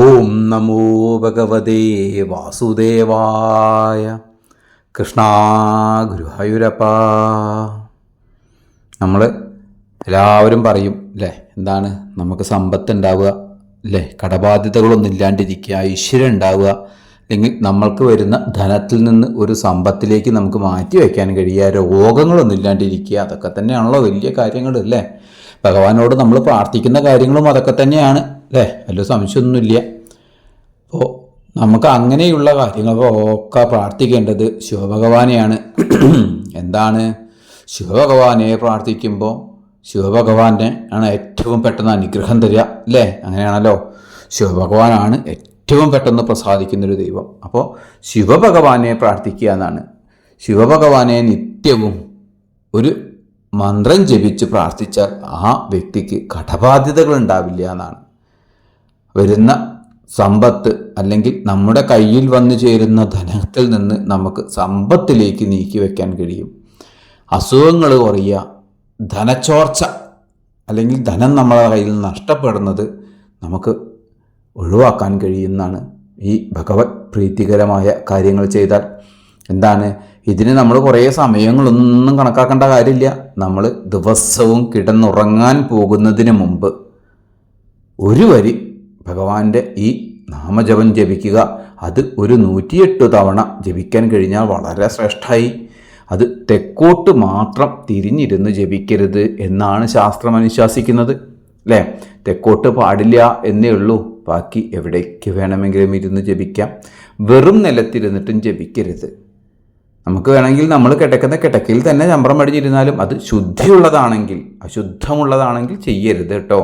ഓം നമോ ഭഗവതേ വാസുദേവായ കൃഷ്ണ ഗുരുവായൂരപ്പ നമ്മൾ എല്ലാവരും പറയും അല്ലേ എന്താണ്? നമുക്ക് സമ്പത്ത് ഉണ്ടാവുക അല്ലേ കടബാധ്യതകളൊന്നും ഇല്ലാണ്ടിരിക്കുക ഐശ്വര്യം ഉണ്ടാവുക. അല്ലെങ്കിൽ നമ്മൾക്ക് വരുന്ന ധനത്തിൽ നിന്ന് ഒരു സമ്പത്തിലേക്ക് നമുക്ക് മാറ്റി വയ്ക്കാൻ കഴിയുക രോഗങ്ങളൊന്നും ഇല്ലാണ്ടിരിക്കുക. അതൊക്കെ തന്നെയാണല്ലോ വലിയ കാര്യങ്ങൾ അല്ലേ ഭഗവാനോട് നമ്മൾ പ്രാർത്ഥിക്കുന്ന കാര്യങ്ങളും അതൊക്കെ തന്നെയാണ്. അല്ലേ? വലിയ സംശയമൊന്നുമില്ല. അപ്പോൾ നമുക്ക് അങ്ങനെയുള്ള കാര്യങ്ങൾ ഒക്കെ പ്രാർത്ഥിക്കേണ്ടത് ശിവഭഗവാനെയാണ്. എന്താണ്? ശിവഭഗവാനെ പ്രാർത്ഥിക്കുമ്പോൾ ശിവഭഗവാനെ ആണ് ഏറ്റവും പെട്ടെന്ന് അനുഗ്രഹം തരിക അല്ലേ? അങ്ങനെയാണല്ലോ. ശിവഭഗവാനാണ് ഏറ്റവും പെട്ടെന്ന് പ്രസാദിക്കുന്നൊരു ദൈവം. അപ്പോൾ ശിവഭഗവാനെ പ്രാർത്ഥിക്കുക എന്നാണ്. ശിവഭഗവാനെ നിത്യവും ഒരു മന്ത്രം ജപിച്ച് പ്രാർത്ഥിച്ചാൽ ആ വ്യക്തിക്ക് കടബാധ്യതകൾ ഉണ്ടാവില്ല എന്നാണ്. വരുന്ന സമ്പത്ത് അല്ലെങ്കിൽ നമ്മുടെ കയ്യിൽ വന്നു ചേരുന്ന ധനത്തിൽ നിന്ന് നമുക്ക് സമ്പത്തിലേക്ക് നീക്കി വയ്ക്കാൻ കഴിയും. അസുഖങ്ങൾ കുറയുക ധനച്ചോർച്ച അല്ലെങ്കിൽ ധനം നമ്മളെ കയ്യിൽ നഷ്ടപ്പെടുന്നത് നമുക്ക് ഒഴിവാക്കാൻ കഴിയുന്നതാണ്. ഈ ഭഗവത് പ്രീതികരമായ കാര്യങ്ങൾ ചെയ്താൽ എന്താണ്? ഇതിന് നമ്മൾ കുറേ സമയങ്ങളൊന്നും കണക്കാക്കേണ്ട കാര്യമില്ല. നമ്മൾ ദിവസവും കിടന്നുറങ്ങാൻ പോകുന്നതിന് മുമ്പ് ഒരു വരി ഭഗവാന്റെ ഈ നാമജപം ജപിക്കുക. അത് ഒരു നൂറ്റിയെട്ട് തവണ ജപിക്കാൻ കഴിഞ്ഞാൽ വളരെ ശ്രേഷ്ഠമായി അത് തെക്കോട്ട് മാത്രം തിരിഞ്ഞിരുന്ന് ജപിക്കരുത് എന്നാണ് ശാസ്ത്രം അനുശാസിക്കുന്നത് അല്ലേ? തെക്കോട്ട് പാടില്ല എന്നേ ഉള്ളൂ. ബാക്കി എവിടേക്ക് വേണമെങ്കിലും ഇരുന്ന് ജപിക്കാം. വെറും നിലത്തിരുന്നിട്ടും ജപിക്കരുത്. നമുക്ക് വേണമെങ്കിൽ നമ്മൾ കിടക്കുന്ന കിടക്കയിൽ തന്നെ ചമ്പ്രം അടിഞ്ഞിരുന്നാലും അത് ശുദ്ധിയുള്ളതാണെങ്കിൽ അശുദ്ധമുള്ളതാണെങ്കിൽ ചെയ്യരുത് കേട്ടോ.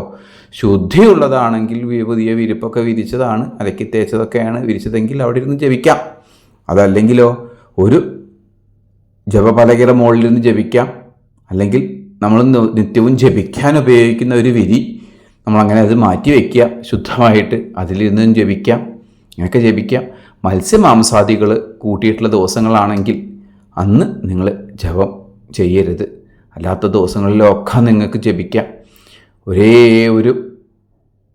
ശുദ്ധിയുള്ളതാണെങ്കിൽ പുതിയ വിരിപ്പൊക്കെ വിരിച്ചതാണ് അലക്കി തേച്ചതൊക്കെയാണ് വിരിച്ചതെങ്കിൽ അവിടെ ഇരുന്ന് ജപിക്കാം. അതല്ലെങ്കിലോ ഒരു ജപപലകയുടെ നിന്ന് ജപിക്കാം. അല്ലെങ്കിൽ നമ്മൾ നിത്യവും ജപിക്കാൻ ഉപയോഗിക്കുന്ന ഒരു വിരി നമ്മളങ്ങനെ അത് മാറ്റി വയ്ക്കുക. ശുദ്ധമായിട്ട് അതിലിരുന്നും ജപിക്കാം. ഇങ്ങനെയൊക്കെ ജപിക്കാം. മത്സ്യമാംസാദികൾ കൂട്ടിയിട്ടുള്ള ദിവസങ്ങളാണെങ്കിൽ അന്ന് നിങ്ങൾ ജപം ചെയ്യരുത്. അല്ലാത്ത ദിവസങ്ങളിലൊക്കെ നിങ്ങൾക്ക് ജപിക്കാം. ഒരേ ഒരു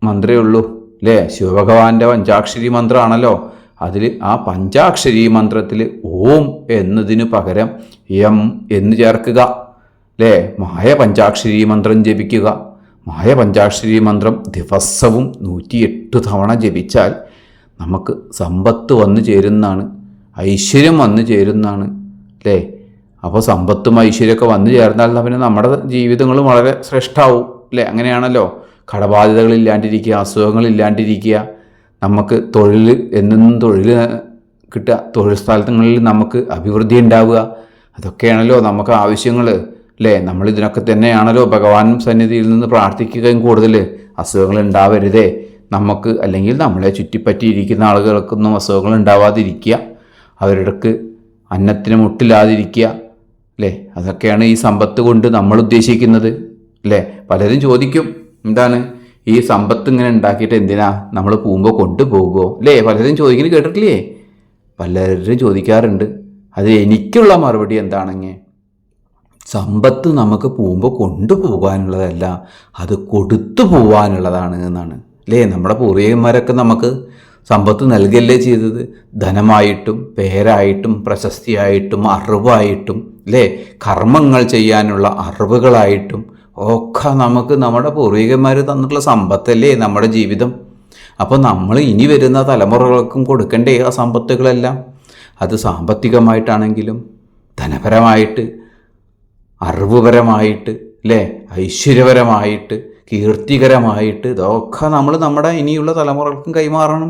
മന്ത്രമേ ഉള്ളൂ അല്ലേ? ശിവഭഗവാന്റെ പഞ്ചാക്ഷരി മന്ത്രമാണല്ലോ അതിൽ ആ പഞ്ചാക്ഷരി മന്ത്രത്തിൽ ഓം എന്നതിന് പകരം എം എന്ന് ചേർക്കുക അല്ലേ? മായ പഞ്ചാക്ഷരി മന്ത്രം ജപിക്കുക. മായ പഞ്ചാക്ഷരി മന്ത്രം ദിവസവും നൂറ്റിയെട്ട് തവണ ജപിച്ചാൽ നമുക്ക് സമ്പത്ത് വന്നു ചേരുന്നതാണ്. ഐശ്വര്യം വന്നു ചേരുന്നതാണ്. അല്ലേ? അപ്പോൾ സമ്പത്തും ഐശ്വര്യമൊക്കെ വന്നു ചേർന്നാൽ പിന്നെ നമ്മുടെ ജീവിതങ്ങളും വളരെ ശ്രേഷ്ഠാവും. അല്ലേ? അങ്ങനെയാണല്ലോ. കടബാധ്യതകളില്ലാണ്ടിരിക്കുക അസുഖങ്ങളില്ലാണ്ടിരിക്കുക. നമുക്ക് തൊഴിൽ എന്നും തൊഴിൽ കിട്ടുക. തൊഴിൽ സ്ഥലങ്ങളിൽ നമുക്ക് അഭിവൃദ്ധി ഉണ്ടാവുക. അതൊക്കെയാണല്ലോ നമുക്ക് ആവശ്യങ്ങൾ. അല്ലേ? നമ്മൾ ഇതിനൊക്കെ തന്നെയാണല്ലോ ഭഗവാൻ സന്നിധിയിൽ നിന്ന് പ്രാർത്ഥിക്കുകയും കൂടുതൽ. അസുഖങ്ങൾ ഉണ്ടാവരുതേ. നമുക്ക് അല്ലെങ്കിൽ നമ്മളെ ചുറ്റിപ്പറ്റിയിരിക്കുന്ന ആളുകൾക്കൊന്നും അസുഖങ്ങൾ ഉണ്ടാവാതിരിക്കുക അവരുടെ അന്നത്തിന് മുട്ടില്ലാതിരിക്കുക അല്ലേ? അതൊക്കെയാണ് ഈ സമ്പത്ത് കൊണ്ട് നമ്മൾ ഉദ്ദേശിക്കുന്നത് അല്ലേ? പലരും ചോദിക്കും എന്താണ്? ഈ സമ്പത്ത് ഇങ്ങനെ ഉണ്ടാക്കിയിട്ട് എന്തിനാ നമ്മൾ പോകുമ്പോൾ കൊണ്ടുപോകുമോ അല്ലേ? പലരും ചോദിക്കുന്നത് കേട്ടിട്ടില്ലേ? പലരും ചോദിക്കാറുണ്ട് അത് എനിക്കുള്ള മറുപടി എന്താണെങ്കിൽ സമ്പത്ത് നമുക്ക് പോകുമ്പോൾ കൊണ്ടുപോകാനുള്ളതല്ല അത് കൊടുത്തു പോകാനുള്ളതാണ് എന്നാണ്. അല്ലേ നമ്മുടെ പൂർവികന്മാരൊക്കെ നമുക്ക് സമ്പത്ത് നൽകല്ലേ ചെയ്തത്? ധനമായിട്ടും പേരായിട്ടും പ്രശസ്തിയായിട്ടും അറിവായിട്ടും അല്ലേ കർമ്മങ്ങൾ ചെയ്യാനുള്ള അറിവുകളായിട്ടും ഒക്കെ നമുക്ക് നമ്മുടെ പൂർവികന്മാർ തന്നിട്ടുള്ള സമ്പത്തല്ലേ നമ്മുടെ ജീവിതം? അപ്പോൾ നമ്മൾ ഇനി വരുന്ന തലമുറകൾക്കും കൊടുക്കേണ്ടേ ആ സമ്പത്തുകളെല്ലാം? അത് സാമ്പത്തികമായിട്ടാണെങ്കിലും ധനപരമായിട്ട് അറിവുപരമായിട്ട് അല്ലേ ഐശ്വര്യപരമായിട്ട് കീർത്തികരമായിട്ട് ഇതൊക്കെ നമ്മൾ നമ്മുടെ ഇനിയുള്ള തലമുറകൾക്കും കൈമാറണം.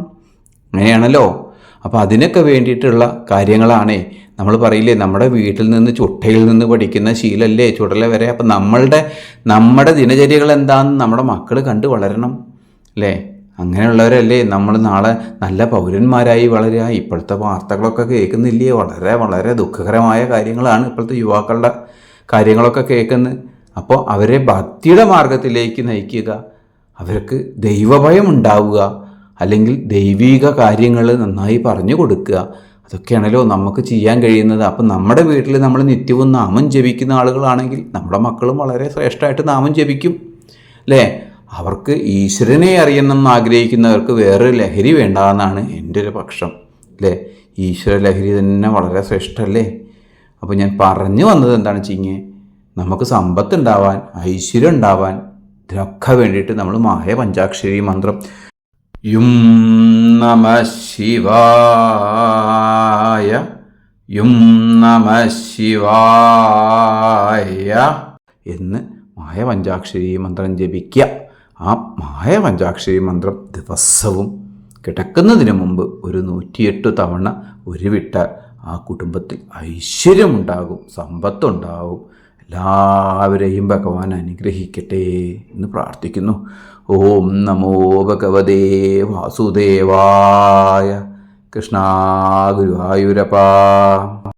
അങ്ങനെയാണല്ലോ? അപ്പോൾ അതിനൊക്കെ വേണ്ടിയിട്ടുള്ള കാര്യങ്ങളാണേ. നമ്മൾ പറയില്ലേ നമ്മുടെ വീട്ടിൽ നിന്ന് ചുട്ടയിൽ നിന്ന് പഠിക്കുന്ന ശീലല്ലേ ചുടല വരെ. അപ്പം നമ്മളുടെ നമ്മുടെ ദിനചര്യകൾ എന്താണെന്ന് നമ്മുടെ മക്കൾ കണ്ട് വളരണം അല്ലേ? അങ്ങനെയുള്ളവരല്ലേ നമ്മൾ നാളെ നല്ല പൗരന്മാരായി വളരുക ഇപ്പോഴത്തെ വാർത്തകളൊക്കെ കേൾക്കുന്നില്ലേ? വളരെ വളരെ ദുഃഖകരമായ കാര്യങ്ങളാണ് ഇപ്പോഴത്തെ യുവാക്കളുടെ കാര്യങ്ങളൊക്കെ കേൾക്കുന്നത് അപ്പോൾ അവരെ ഭക്തിയുടെ മാർഗത്തിലേക്ക് നയിക്കുക. അവർക്ക് ദൈവഭയം ഉണ്ടാവുക. അല്ലെങ്കിൽ ദൈവിക കാര്യങ്ങൾ നന്നായി പറഞ്ഞു കൊടുക്കുക. അതൊക്കെയാണല്ലോ നമുക്ക് ചെയ്യാൻ കഴിയുന്നത്. അപ്പം നമ്മുടെ വീട്ടിൽ നമ്മൾ നിത്യവും നാമം ജപിക്കുന്ന ആളുകളാണെങ്കിൽ നമ്മുടെ മക്കളും വളരെ ശ്രേഷ്ഠമായിട്ട് നാമം ജപിക്കും. അല്ലേ? അവർക്ക് ഈശ്വരനെ അറിയണമെന്ന് ആഗ്രഹിക്കുന്നവർക്ക് വേറൊരു ലഹരി വേണ്ട എന്നാണ് എന്റെ ഒരു പക്ഷം. അല്ലേ? ഈശ്വര ലഹരി തന്നെ വളരെ ശ്രേഷ്ഠമല്ലേ അപ്പോൾ ഞാൻ പറഞ്ഞു വന്നത് എന്താണ് ചിങ്ങേ? നമുക്ക് സമ്പത്ത് ഉണ്ടാവാൻ ഐശ്വര്യം ഉണ്ടാവാൻ ഇതിനൊക്കെ വേണ്ടിയിട്ട് നമ്മൾ മായ പഞ്ചാക്ഷരി മന്ത്രം. യും നമ ശിവായ യും നമ ശിവായ എന്ന് മായ പഞ്ചാക്ഷരി മന്ത്രം ജപിക്കുക. ആ മായ പഞ്ചാക്ഷരി മന്ത്രം ദിവസവും കിടക്കുന്നതിന് മുമ്പ് ഒരു നൂറ്റിയെട്ട് തവണ ഉരുവിട്ടാൽ ആ കുടുംബത്തിൽ ഐശ്വര്യമുണ്ടാകും സമ്പത്തുണ്ടാകും എല്ലാവരെയും ഭഗവാൻ അനുഗ്രഹിക്കട്ടെ എന്ന് പ്രാർത്ഥിക്കുന്നു. ഓം നമോ ഭഗവതേ വാസുദേവായ കൃഷ്ണ ഗുരുവായൂരപ്പ.